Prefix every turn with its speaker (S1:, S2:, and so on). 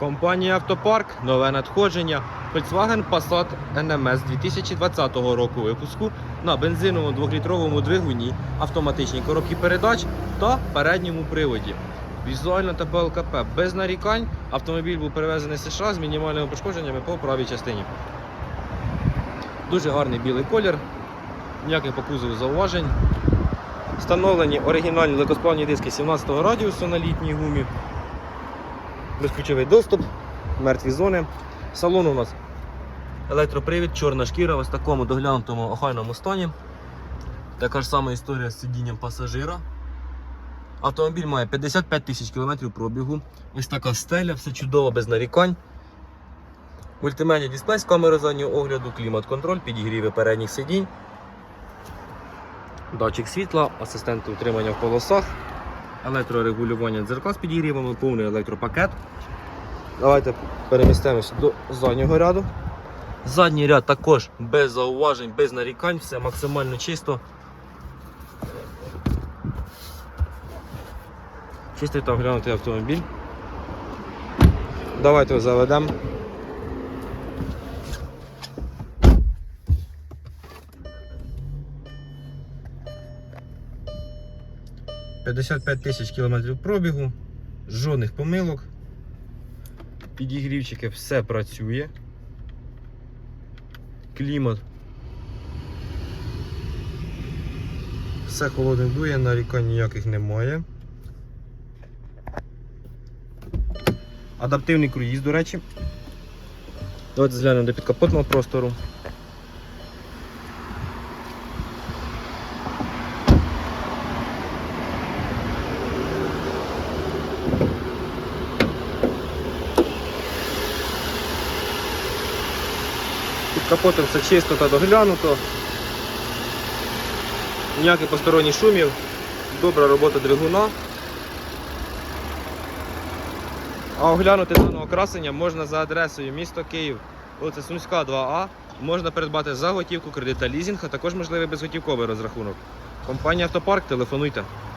S1: Компанія Автопарк, нове надходження. Volkswagen Passat NMS 2020 року випуску на бензиновому 2-літровому двигуні, автоматичній коробці передач та передньому приводі. Візуально та ПЛКП без нарікань. Автомобіль був перевезений з США з мінімальними пошкодженнями по правій частині. Дуже гарний білий колір, ніяких по кузову зауважень. Встановлені оригінальні легкосплавні диски 17 радіусу на літній гумі. Безключовий доступ, мертві зони. Салон у нас електропривід, чорна шкіра ось такому доглянутому охайному стані. Така ж сама історія з сидінням пасажира. Автомобіль має 55 тисяч кілометрів пробігу. Ось така стеля, все чудово, без нарікань. Мультимедіа дисплей з камерою заднього огляду, клімат-контроль, підігріви передніх сидінь. Датчик світла, асистент утримання в полосах, електрорегулювання дзеркал з підігрівами, повний електропакет. Давайте перемістимося до заднього ряду. Задній ряд також без зауважень, без нарікань, все максимально чисто. Чистий та оглянутий автомобіль. Давайте заведемо. «55 тисяч кілометрів пробігу, жодних помилок. Підігрівчики все працює. Клімат. Все холодне дує, нарікань ніяких немає. Адаптивний круїз, до речі. Давайте зглянемо до підкапотного простору. Під капотом все чисто та доглянуто. Ніяких посторонніх шумів. Добра робота двигуна. А оглянути даного красення можна за адресою місто Київ, вулиця Сумська, 2А. Можна придбати за готівку, кредит та лізинг, а також можливий безготівковий розрахунок. Компанія Автопарк, телефонуйте.